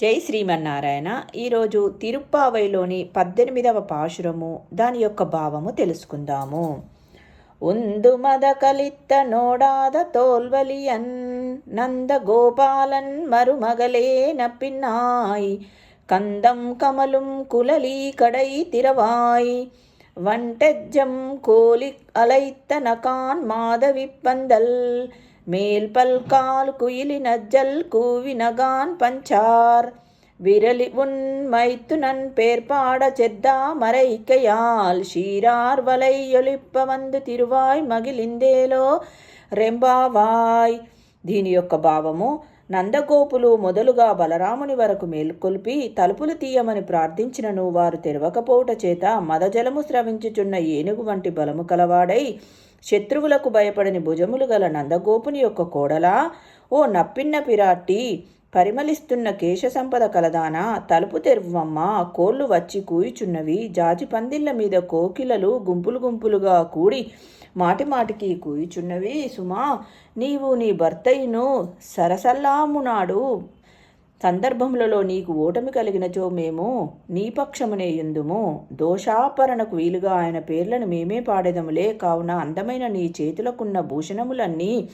జై శ్రీమన్నారాయణ ఈరోజు తిరుప్పావైలోని పద్దెనిమిదవ పాశురము దాని యొక్క భావము తెలుసుకుందాము உந்து மத கலித்த நோடாத தோல்வலியன் நந்த கோபாலன் மருமகளே நப்பின்னாய் கந்தம் கமலும் குலலி கடை திரவாய் வண்டெஜ்ஜம் கோலி அலைத்த நகான் மாதவிப்பந்தல் மேல் பல்கால் குயிலி நஜ்ஜல் கூவி நகான் பஞ்சார் விரலி உன் மைத்துனன் பேர்பாட செத்தா மறைக்கையால் ஷீரார் வலை ఒలిప్ప వందు తిరువాయ్ మగిలిందేలో రెంబావాయ్ దీని యొక్క భావము నందగోపులు మొదలుగా బలరాముని వరకు మేల్కొల్పి తలుపులు తీయమని ప్రార్థించినను వారు తెరవకపోవుట చేత మదజలము స్రవించుచున్న ఏనుగు వంటి బలము కలవాడై శత్రువులకు భయపడని భుజములు గల నందగోపుని యొక్క కోడలా ఓ నప్పిన్న పిరాట్టి పరిమళిస్తున్న కేశ సంపద కలదానా తలుపు తెరువమ్మ కోళ్ళు వచ్చి కూయుచున్నవి జాజి పందిళ్ళ మీద కోకిలలు గుంపులు గుంపులుగా కూడి మాటి మాటికి కూయుచున్నవి సుమా నీవు నీ భర్తయ్యను సరసల్లామునాడు. సందర్భములలో నీకు ఓటమి కలిగినచో మేము నీ పక్షమునే ఎందుము. దోషాపరణకు వీలుగా ఆయన పేర్లను మేమే పాడేదములే. కావున అందమైన నీ చేతులకున్న భూషణములన్నీ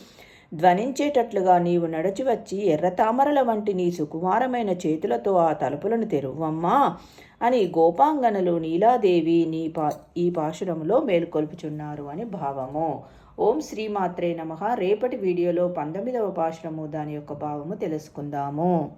ధ్వనించేటట్లుగా నీవు నడిచి వచ్చి ఎర్రతామరల వంటి నీ సుకుమారమైన చేతులతో ఆ తలుపులను తెరువమ్మా అని గోపాంగనలు నీలాదేవి నీ పా ఈ పాశురంలో మేల్కొల్పుచున్నారు అని భావము. ఓం శ్రీమాత్రే నమ. రేపటి వీడియోలో పంతొమ్మిదవ పాశురము దాని యొక్క భావము తెలుసుకుందాము.